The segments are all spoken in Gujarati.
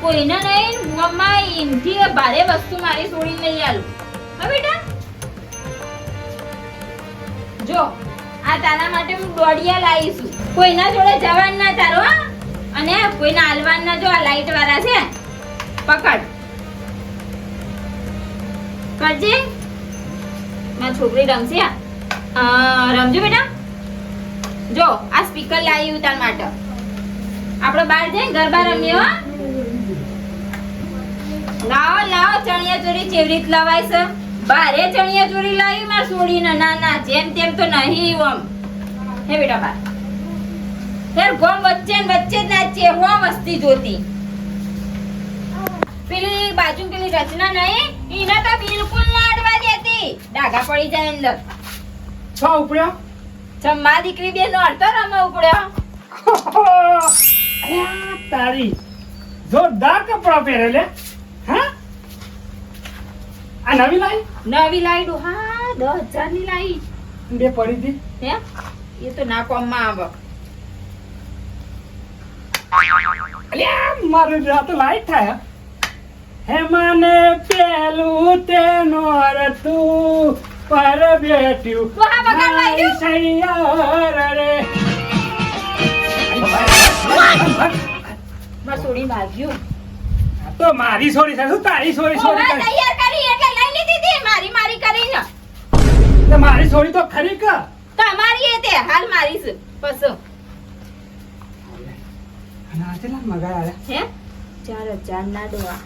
કોઈને નહીં મમ્મા એમથી ભારે વસ્તુ મારી છોડી લઈ આલું. હા, બેટા? જો, આ તારા માટે હું દોડિયા લાવીશું કોઈના જોડે જવાન ના તારો અને કોઈના હાલવાન ના જો આ લાઈટ વાળા છે. પકડ. કરજે. મારી છોકરી રમશે રમજો, બેટા. જો, આ સ્પીકર લાવ્યું તાર માટે. આપણે બહાર જઈ ગરબા રમીએ, હો. લાવો લાવો ચણિયા ચોરી ચેવરીત લવાય છે? બારે ચણિયા ચોરી લાવી માર છોડીને ના ના જેમ તેમ તો નહીં ઓમ. હે બેટા બા યાર ગોમ વચ્ચે ને વચ્ચે જ નાચીએ હો મસ્તી જોતી. પેલી બાજુ પેલી રચના નહીં એને તો બિલકુલ ના અડવા દેતી. ડાઘા પડી જાય અંદર. છ ઉપડ્યો? જમવા દીકરી બે નો અડતો રમવા ઉપડ્યો તારી. જોરદાર કપડા પહેરે લે હા આ નવી લાઈ નવી લાઈડું હા દસ હજારની લાઈ બે પડી હતી. હે? એ તો ના કોમમાં આવે. અલ્યા મારું આ તો લાઈટ થાય હે. મને પેલું તેનો તું પર બેઠ્યું. સૈયાર રે. માર છોડી ભાગ્યું. તો મારી છોરી છે શું તારી સોરી ઓવે છોરી તારી? તૈયાર કરી એટલે લઈ લીધી હતી મારી મારી કરીને તે મારી છોડી તો ખરી કે? તમારી એ તે હાલ મારી છે. પસો અને આ મગા મગાયા હે? ચાર હજાર ના દોવા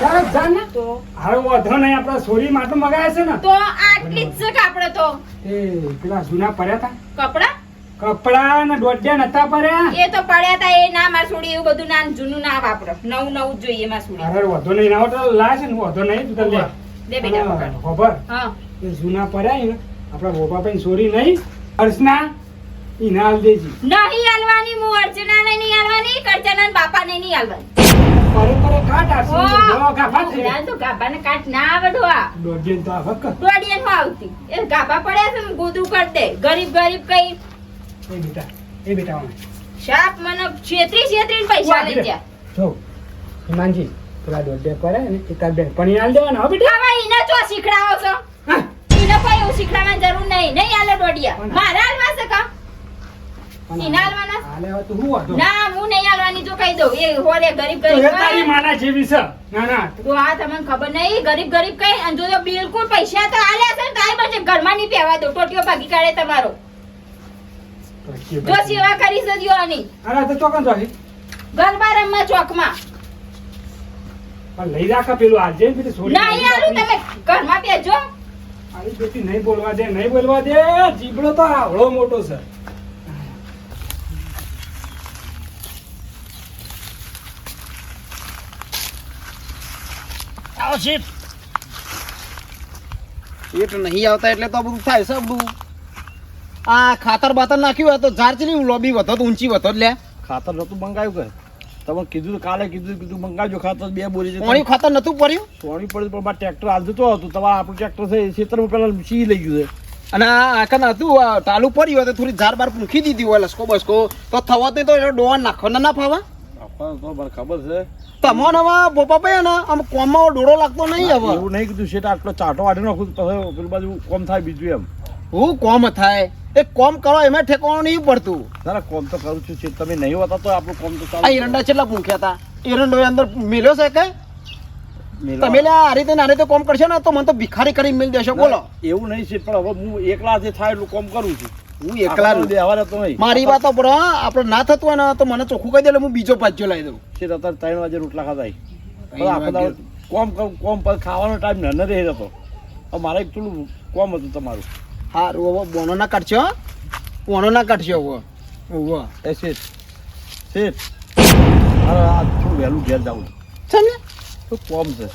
ચાલ જાન ને? તો. હવે વધો નહીં આપણા છોરી માટે મગાયા છે ને? તો આટલી જ છે કાપડે તો. એ પેલા જૂના પડ્યા હતા કપડા? કપડા ને દોઢિયા નતા પડ્યા? એ તો પડ્યા તા એ ના માર છોડી એવું બધું ના જૂનું ના વાપરો. નવું નવું જોઈએ માર છોડી. અરે વધો નહીં ના હોય તો લાય છે ને વધો નહીં તું લે. દે બેટા પકડ ખબર? હા. એ જૂના પડ્યા ને આપણા ગોપા ભાઈ સોરી નહીં અર્ચના ઈ ના હાલ દેજી. નહીં હાલવાની હું અર્ચના ને નહીં હાલવાની કરચના બાપા ને નહીં હાલવાની પરે પરે કાટ આપશે દવા ગાભા થઈ ઓલા તો ગાભા ને કાટ ના આવે ડોહા દોઢિયા તો આ દોડિયન આવતી? એ ગાભા પડ્યા છે ગોદરું કરી દે. ગરીબ ગરીબ કઈ એ બેટા એ બેટા શાપ મને છેત્રી છેત્રી પૈસા લઈ જા જો હિમાંજી પેલા દોઢિયા પડે ને એકાદ બે. પણ હાલ દેવાના હો બેટા. હવે ઈને ચો શીખડાવો છો. ઈને કોઈ એવું શીખડાવવાની જરૂર નહીં. નહીં હાલે પણ- મારા હાલવા છે કા પણ ઈ ના હાલવાના? હાલે હવે તો હું ના હું નહીં હાલવાની. જો કહી દઉં. એ હોરે ગરીબ ગરીબ તારી માના જેવી છે. ના ના. તો આ તમને ખબર નહીં ગરીબ ગરીબ કઈ અને જો બિલકુલ પૈસા તો આલ્યા છે ને તાય પછી ઘરમાં નહીં પહેવા દો ટોટીઓ ભાગી કાઢે તમારો. જો સેવા કરી છે આની અરે તો ચોકન ચોકી ગરબા રમવા ચોકમાં. પણ લઈ રાખા પેલું આજે આલું તમે ઘરમાં બેજો. આવી બેટી નહીં બોલવા દે નહીં બોલવા દે. જીબડો તો આવડો મોટો છે. આવો નહીં આવતા એટલે તો બધું થાય છે બધું. આ ખાતર બાતર નાખ્યું હોય તો ઝાર ચલી લોબી વધો તો ઊંચી વધો લે ખાતર નતું મંગાવ્યું કે તમે કીધું તો કાલે કીધું કીધું મંગાવજો ખાતર બે બોરી છે. પાણી ખાતર નતું પડ્યું સોની પડ્યું પણ મારે ટ્રેક્ટર હાલ જતો હતું. તમારે આપણું ટ્રેક્ટર છે ખેતરમાં પેલા સી લઈ ગયું છે. અને આ આખા હતું ટાલું પડ્યું હોય તો થોડી ઝાર બાર મૂકી દીધી હોય લસકો બસકો. તો થવા નહીં તો એનો ડોવા નાખવાના ના ફાવા? તો મને ખબર છે. તમને હવે બોપા ભાઈ ને આમ કોમમાં ડોળો લાગતો નહીં હવે. એવું નહીં કીધું શેઠ આટલો ચાટો વાળી નાખું પેલું બાજુ કોમ થાય બીજું એમ. હું કોમ થાય? એ કોમ કરો એમાં ઠેકવાનું નહીં પડતું. તારા કોમ તો કરું છું તમે નહીં હોતા તો આપણું કોમ તો આ એરંડા છેલ્લા ભૂખ્યા હતા? એરંડો અંદર મેલ્યો છે કે? તમે આ રીતે આ રીતે કોમ કરશો ને તો મને તો ભિખારી કરી મેલ દેશો બોલો. એવું નહીં છે પણ હવે હું એકલા જે થાય એટલું કોમ કરું છું. હું એકલા આખો દેવા રહેતો નહીં. મારી વાતો પર આપણે ના થતું હોય ને તો મને ચોખ્ખું કહી દે એટલે હું બીજો પાછો લાવી દઉં. છે અત્યારે ત્રણ વાગે રોટલા ખાતા. કોમ કોમ પર ખાવાનો ટાઈમ ન રહી જતો મારે એક થોડું કોમ હતું તમારું. હારું હવે બોનો ના કાઢશો. બોનો ના કાઢશો હવે હવે એ શેઠ શેઠ. અરે, આ થોડું વહેલું ઘેર જાઉં. છે ને? તો કોમ છે?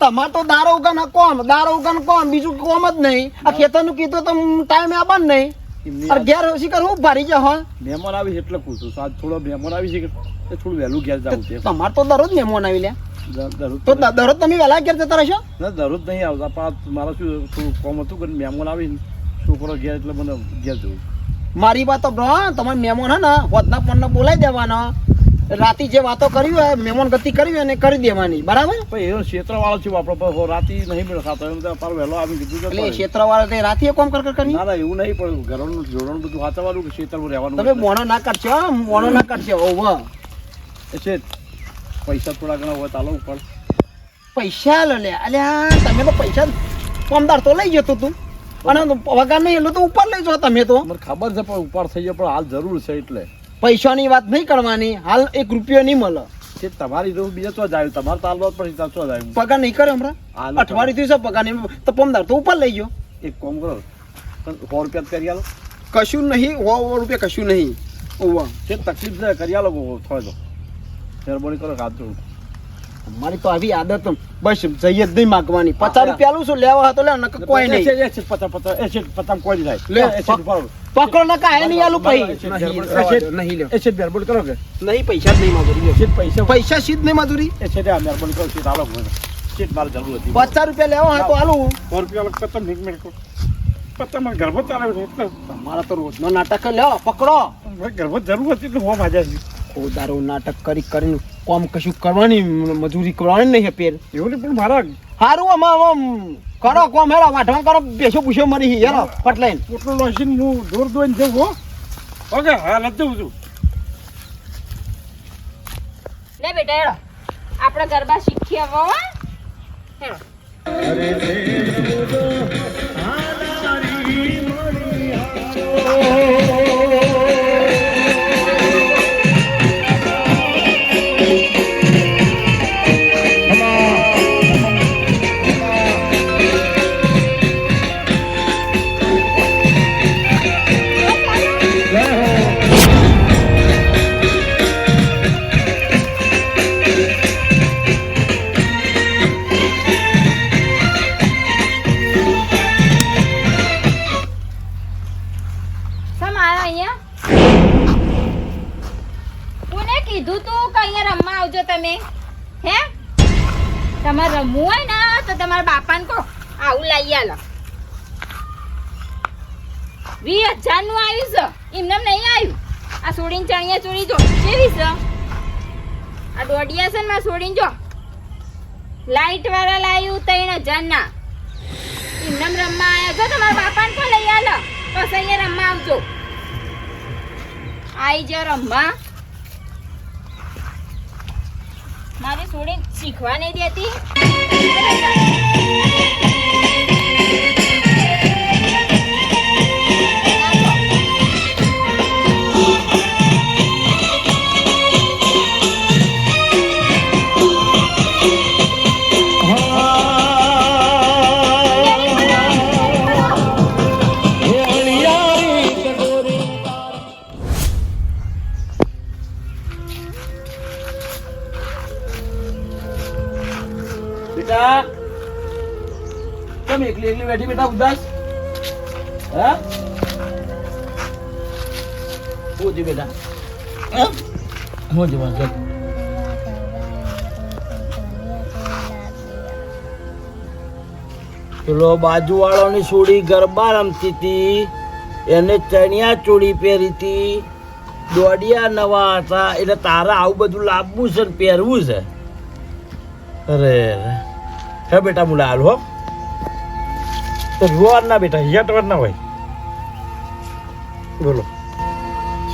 તમાર તો દારો ઉગન કોમ, દારો ઉગન કોમ. બીજું કોમ જ નહીં. આ ખેતરનું કીધું તો ટાઈમે આવવાનું નહીં. અરે ઘેર શીખર હું ભારી હા? મહેમાન આવી એટલે પૂછું આજ થોડો મહેમાન આવી છે કે થોડું વહેલું ઘેર જવું છે. તમારે તો દરરોજ મહેમાન આવી લે. દરરોજ તો દરરોજ તમે વહેલા ઘેર જતા રહેશો? ના દરરોજ નહીં આવતા. પણ મારા શું થોડું કોમ હતું કે મહેમાન આવી છોકરો ઘેર એટલે મને ઘેર જવું. મારી વાત તો બ્રો તમારે મહેમાન હે ને હોદના પણ બોલાવી દેવાનો. રાતી જે વાતો કરી હોય મહેમાન ગતિ કરી હોય એને કરી દેવાની. બરાબર? પણ એ ક્ષેત્ર વાળો છે આપણો પણ રાતી નહીં મેળ ખાતો. એમ તો વહેલો આવી કીધું કે એટલે ક્ષેત્ર વાળા તે રાતે કોમ કર કર કરી? ના ના એવું નહીં પણ ઘરનું જોડણ બધું સાચવવાનું કે ક્ષેત્રમાં રહેવાનું તમે મોણો ના કરશો મોણો ના કરશો ઓવ એ છે પૈસા થોડા ઘણા હોય તાલો ઉપર. પૈસા લો લે. અલ્યા તમે તો પૈસા પમદાર તો લઈ જતો તું. અને પગાર નહીં એટલે તો ઉપર લઈ જાઓ તમે તો. મને ખબર છે પણ ઉપર થઈ જાય પણ હાલ જરૂર છે એટલે. પૈસાની વાત નહીં કરવાની હાલ એક રૂપિયો નહીં મળે. કે તમારી તો બીજા તો જાય તમારે તાલ જ પડશે ત્યાં તો જાય પગાર નહીં કરે હમણાં? અઠવાડિયું થયું છે પગાર નહીં. તો પમદાર તો ઉપર લઈ ગયો. એક કામ કરો. સો રૂપિયા કરી આલો. કશું નહીં સો રૂપિયા કશું નહીં. ઓવા તે તકલીફ કરી આલો થોડો તો મહેરબાની કરો હાથ જોડું. મારી તો આવી આદત બસ જઈએ જ નહીં માગવાની. પચાસ રૂપિયા છું લેવા હતો લે નકર કોઈ નહીં. એ પચાસ પચાસ પચાસ કોઈ નહીં લે. પકડો નકા હે નહીં આલું પૈ નહીં લે રવા એ દો, છે- નહીં લ્યો એ છે મહેરબાની કરો કે? નહીં પૈસા જ નહીં મજૂરી એ છે પૈસા પૈસા સીધ નહીં મજૂરી એ છે ત્યાં મહેરબાની કરો સીધ આલો પચાસ રૂપિયા લેવા હોય તો આલું. સો રૂપિયા પતંગ એક મિનિટ પતંગ ગર્ભ ચાલે તમારા તો રોજનો નાટક લ્યો પકડો. ગર્ભ જરૂર હતી તો હું ભાજા છે. ખોદારો નાટક કરી કરીને કોમ કશું કરવાની મજૂરી કરવાની નહીં પેર એવું નહીં પણ મારા સારું આમાં આમ કરો કોમ હેરો વાઢવા કરો બેસો પૂછો મરી હેરો પટલાઈન. પોટલો લોસીને હું દોર દોઈને જવું હો. ઓકે હા લઈ જઉં છું. લે બેટા હેરો આપણે ગરબા શીખી આવો હો. હેડો. તમારે રમવું હોય ને, તો તમારા બાપાને કહો. આવું લઈ આલો. વીસ હજારનું આવ્યું છે. એમને નહીં આવ્યું. આ સોડીને ચણિયા ચોરી જો. કેવી છે? આ દોઢિયા છે ને માં સોડીને જો. લાઈટ વાળા લાવ્યું ત્રણ હજારના. એમને રમવા આવ્યા જો તમારા બાપાને પણ લઈ આલો. બસ અહીંયા રમવા આવજો. આઈ જાઓ રમવા. મારી સોડી શીખવા નહીં દેતી. એકલી ઉદાસ? હે? હું જી બેટા? હું? ગરબા રમતી હતી એને ચણિયા ચોળી પહેરી હતી દોડિયા નવા હતા. એટલે તારા આવું બધું લાવવું છે ને પહેરવું છે? અરે. હે બેટા મુલા હાલ હો. તો જોવાર ના બેટા હિયાટવાર ના હોય. બોલો.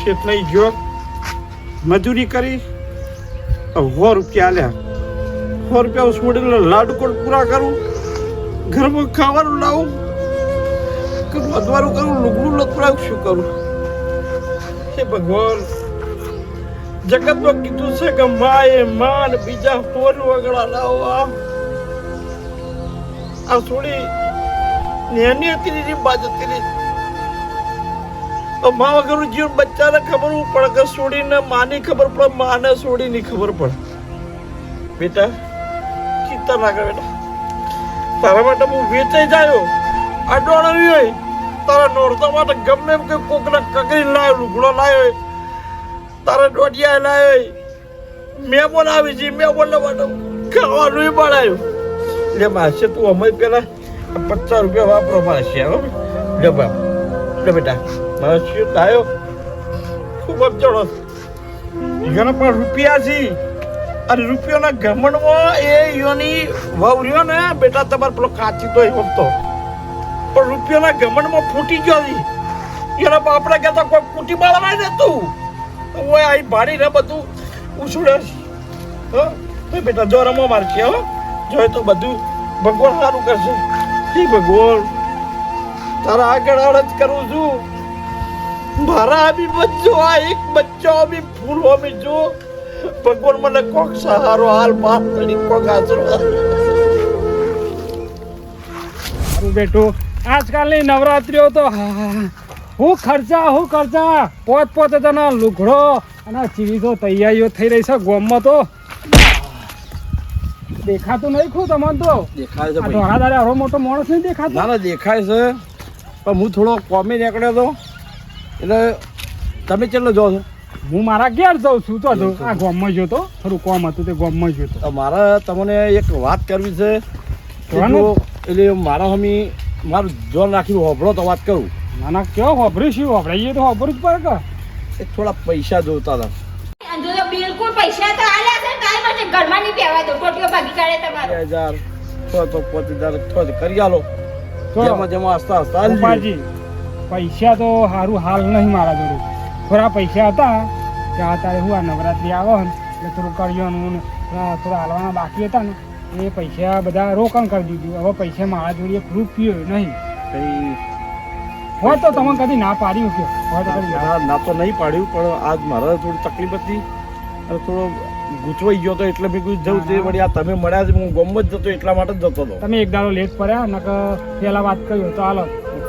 શેત નહીં ગયો. મજૂરી કરી. સો રૂપિયા આલ્યા. સો રૂપિયા છોડીને લાડકોટ પૂરા કરું. ઘરમાં ખાવાનું લાવું. કે વધવાનું કરું, લુગડું લતરાવું શું કરું? હે ભગવાન. જગતમાં કીધું છે કે માએ માન બીજા ફોર વગડા લાવવા. આ થોડી નેની હતી એની બાજ હતી તો મા વગરનું જીવન બચ્ચાને ખબર પડે કે છોડીને માની ખબર પડે, માને છોડીની ખબર પડે. બેટા, ચિંતા ના કર તારા માટે હું વેચાઈ જાયો. આ હોય. તારા નોરતા માટે ગમે એમ કે કોકને કકરી લાવ્યો લુગડો લાવ્યો તારા દોઢિયા લાવ્યો મેં આવી છે, મેં માટે ખાવાનું બનાવ્યું લે માસે, તું અમે પેલા પચાસ રૂપિયા વાપરો મારે શેર લે લે બેટા. મારા શેર આવ્યો ખૂબ ચડો એના પણ રૂપિયા છે. અને રૂપિયાના ઘમંડમાં એ યોની વહુ રહ્યો ને, બેટા, તમારે પેલો કાચી તો એ વખતો પણ રૂપિયાના ઘમંડમાં ફૂટી ગયો છે. એના બાપડા કહેતા કોઈ ફૂટી બાળવાય ને તું? ઓય અહીં ભાડી ને બધું ઉછળે હો? બેટા, જો રમો મારશે હો. જોય તો બધું ભગવાન સારું કરશે. હે ભગવાન. તારા આગળ અરજ કરું છું. મારા બી બચ્ચો આ એક બચ્ચો બી ફૂલો અભી જો. ભગવાન મને કોક સહારો હાલ માફ કરી કોક આશીર્વાદ બેટું આજકાલની નવરાત્રીઓ તો હા, ખર્ચા હું ખર્ચા. પોત પોત તને લુઘડો અને ચીવી તો તૈયારીઓ થઈ રહી છે ગોમમાં તો. દેખાતું નહીં ખું તમને તો. દેખાય છે દાડે આવો મોટો માણસ નહીં દેખાતો? ના ના દેખાય છે. પણ હું થોડો કોમી નીકળ્યો હતો એટલે તમે કેટલો જો છો? હું મારા ઘેર જાઉં છું તો આ ગોમમાં જોતો તો. થોડું કોમ હતું તે ગોમમાં જોતો તો. તો મારે તમને એક વાત કરવી છે. એટલે મારા હમી મારું જોન રાખી હોભળો તો વાત કરું. ના ના કેવો વાપર્યું શું વાપરાઈએ તો હોભરું જ પડે કે? એક થોડા પૈસા જોતા હતા. બિલકુલ પૈસા તો આલ્યા છે ને કાંઈ માટે ઘરમાં નહીં પહેવા દો ટોટીઓ ભાગી કાઢે તમારો. બે હજાર છ તો પોતે હજાર છ કરી આલો. જેમાં જેમાં હસતા હસતા હાલી પૈસા તો સારું હાલ નહીં મારા જોડે. થોડા પૈસા હતા કે અત્યારે હું આ નવરાત્રી આવે ને એટલે થોડું કરિયાનું ને થોડા હાલવાના બાકી હતા ને એ પૈસા બધા રોકાણ કરી દીધું. હવે પૈસા મારા જોડે એક રૂપિયો નહીં. હોય તો તમે કદી ના પાડ્યું કે હોય તો કદી ના તો નહીં પાડ્યું પણ આજ મારે થોડી તકલીફ હતી. અને થોડો ગૂંચવાઈ ગયો હતો એટલે મેં કીધું જવું તે વળી આ તમે મળ્યા છે હું ગમ જ જતો એટલા માટે જ જતો હતો. તમે એક દાડો લેટ પડ્યા નકર પેલા વાત કર્યું તો હાલો.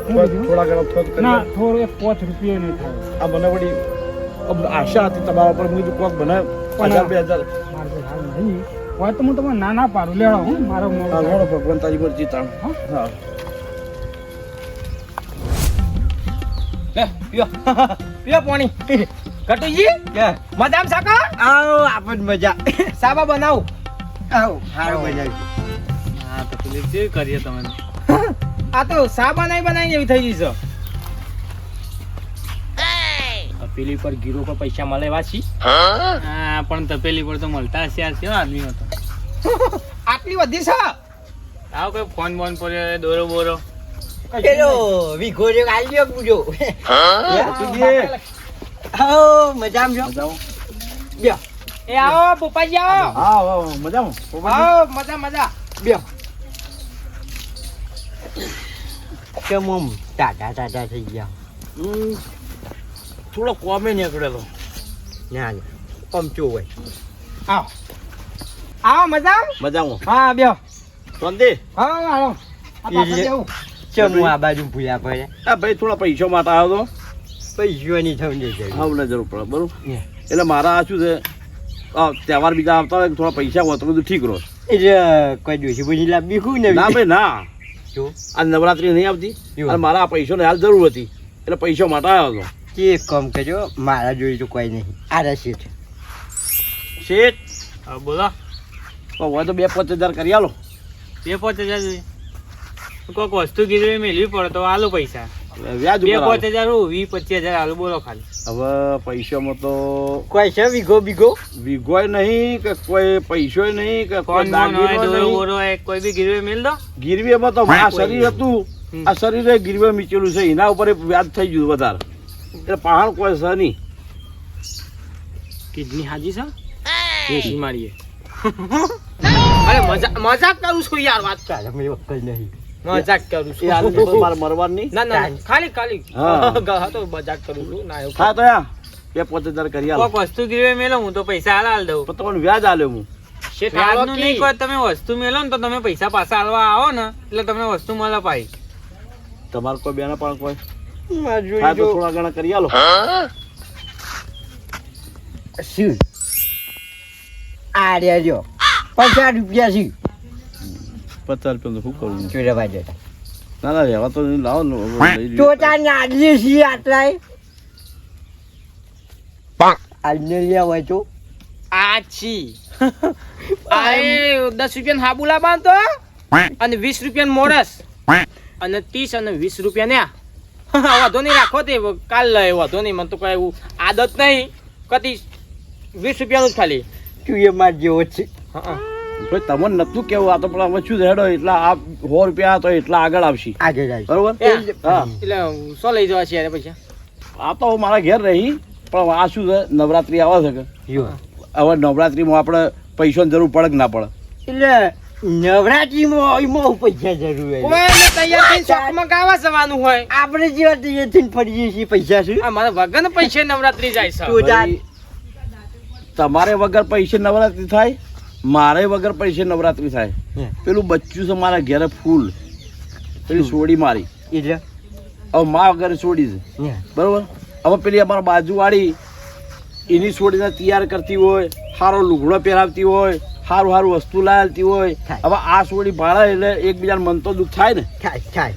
થોડા ઘણા ના થોડો એક રૂપિયા રૂપિયો નહીં થાય. આ મને વળી આશા હતી તમારા પર મેં કોક બને હજાર બે હજાર. તો હોય તો હું તમને ના ના પાડું લેડો હું મારો. ઘણો ભગવાન તારી મરજી તાણ. હા? હા. લે પીઓ. પીઓ પાણી. કટુજી મજામ સાકા? આવો આપણ મજા. સાબા બનાવું. આવો હારો મજા હા તો પેલી કેવી કરીએ તમે. આ તો સા બનાવી બનાવી એવી થઈ ગઈ છે. તપેલી પર ગીરો પર પૈસા મળે વાસી હા પણ તપેલી પર તો મળતા હશે આ કેવા આદમી હતો આટલી બધી છે? આવો કોઈ ફોન બોન પર દોરો બોરો. પેલો વિઘો આલ્યો પૂજો. ગયો પૂજો આવો છો? મજામાં? બ્યો એ આવો પોપાજી આવો. હા હા હા, મજામાં? આવો મજા મજા. બ્યો કેમ આમ ટાટા ટાટા થઈ ગયા? હમ, થોડો કોમે નીકળેલો. ના ના. પમચો હોય આવો. આવો મજા મજામાં. હા બ્યો શાંતિ? હા આવો ચમ આ બાજુ ભૂયા પડે. આ ભાઈ થોડા પૈસા માટે આવ્યો પૈસોની સમજે તો હા મને જરૂર પડે બરોબર? એટલે મારા આ શું છે? આ તહેવાર બીજા આવતા હોય થોડા પૈસા હોય તો બધું ઠીક રહો. એટલે કોઈ દોશી પછી લાવી બીખું ને ના ભાઈ ના. જો. આ નવરાત્રી નહીં આવતી. અને મારા આ પૈસાની હાલ જરૂર હતી. એટલે પૈસા માટે આવ્યો હતો. કે કામ કરજો મારા જોઈ તો કોઈ નહીં. આ શેઠ. શેઠ? હા બોલા. હોય તો બે પાંચ હજાર કરી આલો. બે પાંચ હજાર કોઈક વસ્તુ ગીરવી મેળવી પડે તો આલો પૈસા. વ્યાજ બે પાંચ હજાર વી પચીસ હજાર આલો બોલો ખાલી. હવે પૈસામાં તો કોઈ છે વિઘો બીઘો? વીઘોય નહીં કે કોઈ પૈસોય નહીં કે કોઈ કોઈ બી ગીરવી દો. ગીરવીમાં તો આ શરીર હતું. આ શરીરે ગીરવે મીચેલું છે. એના ઉપર વ્યાજ થઈ ગયું વધારે. એટલે પહાણ કોઈ છે નહીં. કિડની હાજી છે? દેશી મારીએ. અરે મજાક મજાક કરું છું યાર વાત ચાલે મેં વકલ નહીં. મજાક કરું છું. યાર તો માર મરવાની ના ના ખાલી ખાલી. હા. તો મજાક કરું છું. ના એવું હા તો યા બે પોતે દર કરી આલો. વસ્તુ ગીરવે મેલો હું તો પૈસા હાલ હાલ દઉં. પણ તમને વ્યાજ આલે હું. વ્યાજનું નહીં. કોઈ. તમે વસ્તુ મેલો ને તો તમે પૈસા પાછા હાલવા આવો ને એટલે તમને વસ્તુ મળે પાઈ તમારે કોઈ બેના પણ કોઈ? મારા હા તો થોડા ઘણા કરી આલો. શું? આ રહ્યા જો પચાસ રૂપિયા છે પચાસ રૂપિયા શું કરવું જતા ના ના રહેવા તો લાવો ને. ચોટા નાડીએ છીએ આટલાય. આજને લ્યા હોય તો. આછી દસ રૂપિયા હાબુ લાવવા તો અને વીસ રૂપિયા મોરસ. અને ત્રીસ અને વીસ રૂપિયા ને વાંધો નહીં રાખો તે કાલ લે વાંધો નહીં મને તો કઈ એવું આદત નહીં. કતી વીસ રૂપિયાનું જ ખાલી. તું એ માર જેવો છે. હા. ભાઈ તમને નતું કેવું આ તો પણ હવે શું છે, હેડો એટલા આ સો રૂપિયા તો એટલા આગળ આવશે. આગળ બરોબર? એટલે શું લઈ જવા છે પૈસા આ તો મારા ઘેર રહી પણ આ શું છે નવરાત્રી આવે છે કે? હવે નવરાત્રીમાં આપણે પૈસાની જરૂર પડે કે ના પડે? એટલે નવરાત્રીમાં એમાં પૈસા જરૂર હોય? તૈયાર થઈને શોખમાં ગાવા જવાનું હોય. આપણે જેવા તૈયાર થઈને ફરીએ છીએ પૈસા છે મારા વગર પૈસે નવરાત્રી જાય છે. તો તમારે વગર પૈસે નવરાત્રી થાય? મારે વગર પૈસે નવરાત્રી થાય. પેલું બચ્ચું છે મારા ઘેરે ફૂલ. પેલી સોડી મારી. એટલે? હવે મા વગર સોડી છે. બરોબર? હવે પેલી અમારા બાજુવાળી એની સોડીને તૈયાર કરતી હોય સારો લુગડો પહેરાવતી હોય સારું સારું વસ્તુ લાવતી હોય. હવે આ સોડી ભાડા એટલે એકબીજાને મન તો દુઃખ થાય ને.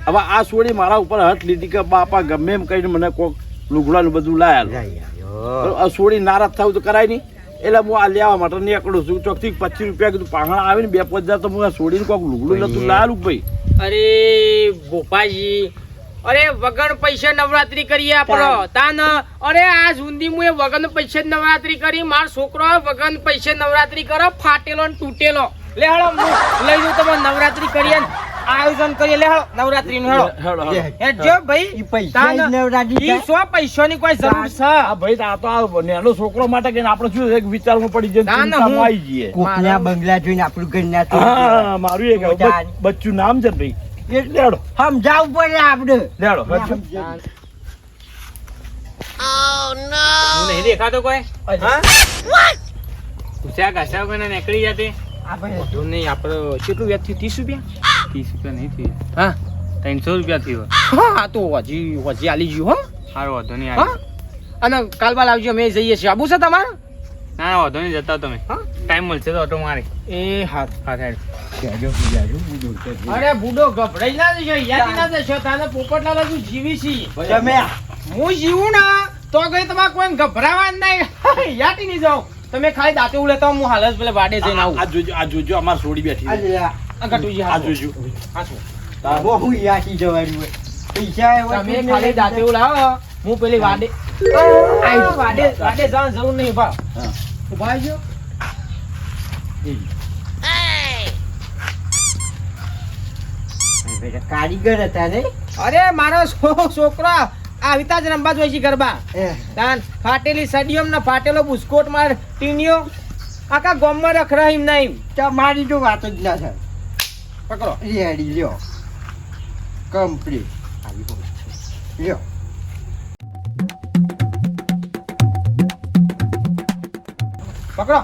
હવે આ સોડી મારા ઉપર હટ લીધી કે બાપા ગમે એમ કહીને મને કોક લુગડાનું બધું લાયા સોડી નારાજ થવું તો કરાય નહીં. એટલે હું આ લેવા માટે નીકળું છું. ચોકથી પચીસ રૂપિયા કીધું પાહણ આવે ને બે પાંચ હજાર તો હું છોડીને કોઈક લુગડું નતું લાલું ભાઈ. અરે ભોપાજી અરે વગર પૈસે નવરાત્રી કરીએ આપણો તાન. અરે આ જુંદી મુએ વગર પૈસે નવરાત્રી કરી. માર છોકરો વગર પૈસે નવરાત્રી કરો ફાટેલો ને તૂટેલો. લે હળો લઈ જઉં તમે નવરાત્રી કરીએ ને. આયોજન કરી લે હળો નવરાત્રી નું હળો હેડો, હેડો. ભાઈ ઈ પૈસા નવરાત્રી ઈ સો પૈસાની કોઈ જરૂર છે. આ ભાઈ આ તો આ નાનો છોકરો માટે કે આપણે શું એક વિચારમાં પડી જાય ના, ના, ચિંતામાં આવી જઈએ. કોકના બંગલા જોઈને આપણું ઘર ના હા મારું એક બચ્ચું નામ છે ભાઈ. એટલે લેડો સમજાવવું પડે આપણે લેડો બચ્ચું હું નહીં દેખાતો કોઈ? હા? ઘુસ્યા ઘાસ્યા કોઈને નીકળી જતી? આપણે નહીં આપણે કેટલું વ્યાજ થયું ત્રીસ રૂપિયા? ત્રીસ રૂપિયા નહીં થયું. હા? ત્રણસો રૂપિયા થયો હા તો હજી હજી આલી ગયું હો. સારો વાંધો નહીં હા? અને કાલ બાલ આવજો અમે જઈએ છીએ. આબુ છે તમારે? ના ના વાંધો નહીં જતા તમે. હા? ટાઈમ મળશે તો ઓટો મારે. એ હા. હા સાહેબ અરે બુડો ગભરાઈ ના જશો યાદી ના જશો પોપટલાલ હજુ જીવી છી. તમે હું જીવું ના તો કઈ તમારે કોઈ ગભરાવા જ નહીં. યાટી નહીં જાઉં. તમે ખાલી દાંતે ઉડે હું હાલત જ પેલે વાડે જઈને આ આવું. જોજો આ જોજો અમાર સોડી બેઠી આ ગટુજી આ હાચું. જોજો હાચું. યાસી જવાનું હોય. પૈસા એવા તમે ખાલી દાંતે ઉડાવો હું પેલી વાડે આ વાડે વાડે જવાનું જરૂર નહીં ભા ઊભા રહેજો. કારીગર હતા ને અરે મારો છોકરો આવીતા જ રમવા જોઈ છે ગરબા. તાન ફાટેલી સડિયમ ને ફાટેલો બુસ્કોટ માર ટીનિયો આખા ગામમાં રખ રહી નહીં. તમારી તો વાત જ ના થાય. પકડો રેડી લ્યો કમ્પ્લીટ આવી હોય લ્યો પકડો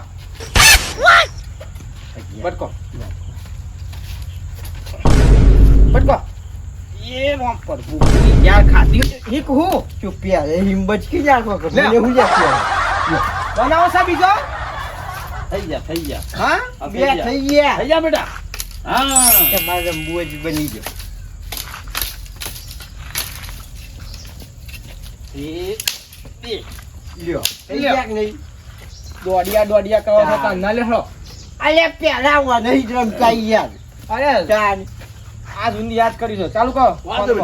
પટકો પટકો એ રોમ પડવું યાર ખાધી હીક હું ચૂપ્યા રે હિંમત કી નાખો કે લે. મને હું જશે બનાવો સા બીજો થઈ ગયા થઈ ગયા હા આ બે થઈ ગયા થઈ ગયા બેટા હા. તમારે રમવું જ બની ગયો. એ એ લ્યો. થઈ લ્યો. ગયા કે નહીં. દોડિયા દોડિયા કરો છો તાન લેહો. અલ્યા પેલા હું જ રમતા યાર. અરે. ચાલ આ સુધી યાદ કરી ચાલુ કરો. વાંધો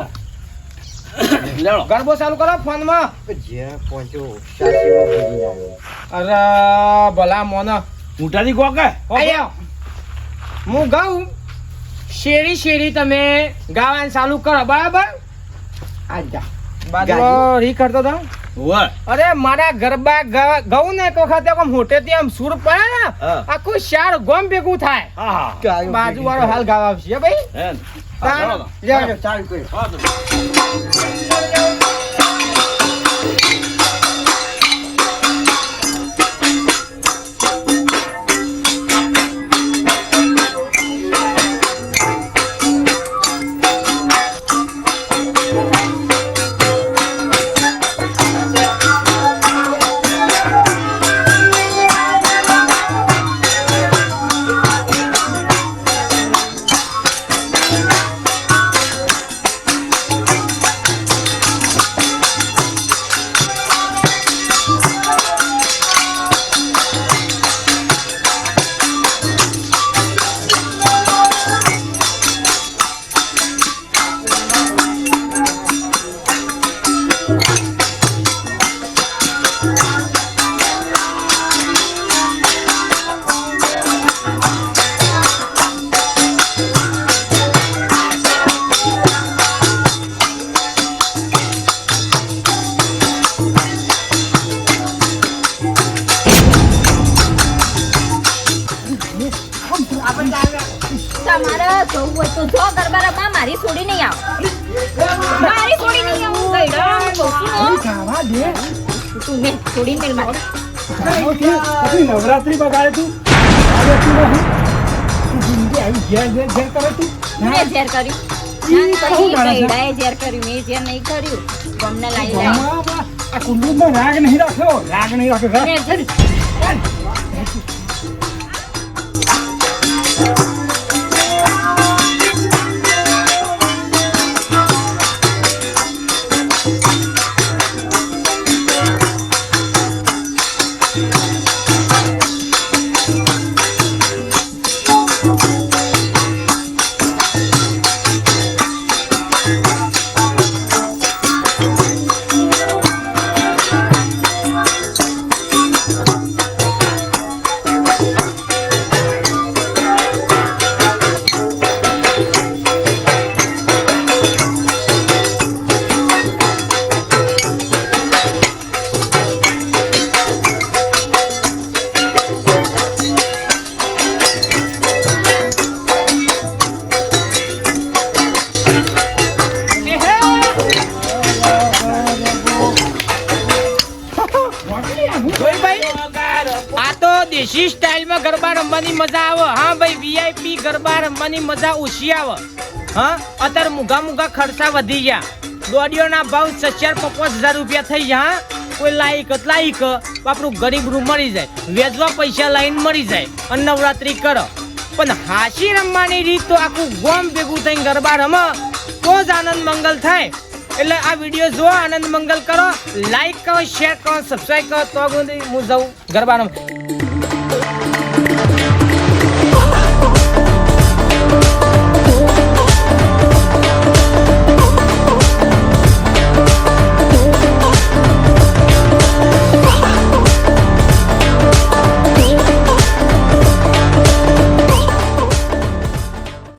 ગરબો ચાલુ કરો સાચીમાં ભૂલી અરે ભલા મોના. મોટાની કોકે? આયો હું ગાઉં. શેરી શેરી તમે ગાવાનું ચાલુ કરો બરાબર? આજા જા. બાજુ રી કરતો તો. અરે મારા ગરબા ગા- ને એક વખત આમ મોટેથી આમ સુર પડે ને આખું શાર ગોમ ભેગું થાય. હા હા. બાજુ વાળો હાલ ગાવા આવશે. ભાઈ? ચાલો. અરે ને. ખાવા દે મેં છોડી મારે પછી નવરાત્રી બગાડે તું તું નહીં તું તું કર્યું રાગ નહીં રાખ્યો રાગ નહીં રાખ્યો આવે હા? અત્યારે મુગા મુગા ખર્ચા વધી ગયા. દોડીઓના ભાવ સચાર પચાસ હજાર રૂપિયા થઈ ગયા? કોઈ લાયક લાઈક આપણું ગરીબ રૂમ મળી જાય. વેચવા પૈસા લાઈન મળી જાય. અને નવરાત્રી કરો. પણ હાસી રમવાની રીત તો આખું ગોમ ભેગું થઈને ગરબા રમે. તો જ આનંદ મંગલ થાય. એટલે આ વીડિયો જો આનંદ મંગલ કરો. લાઈક કરો શેર કરો સબસ્ક્રાઈબ કરો. તો હું જાઉં ગરબા રમવા.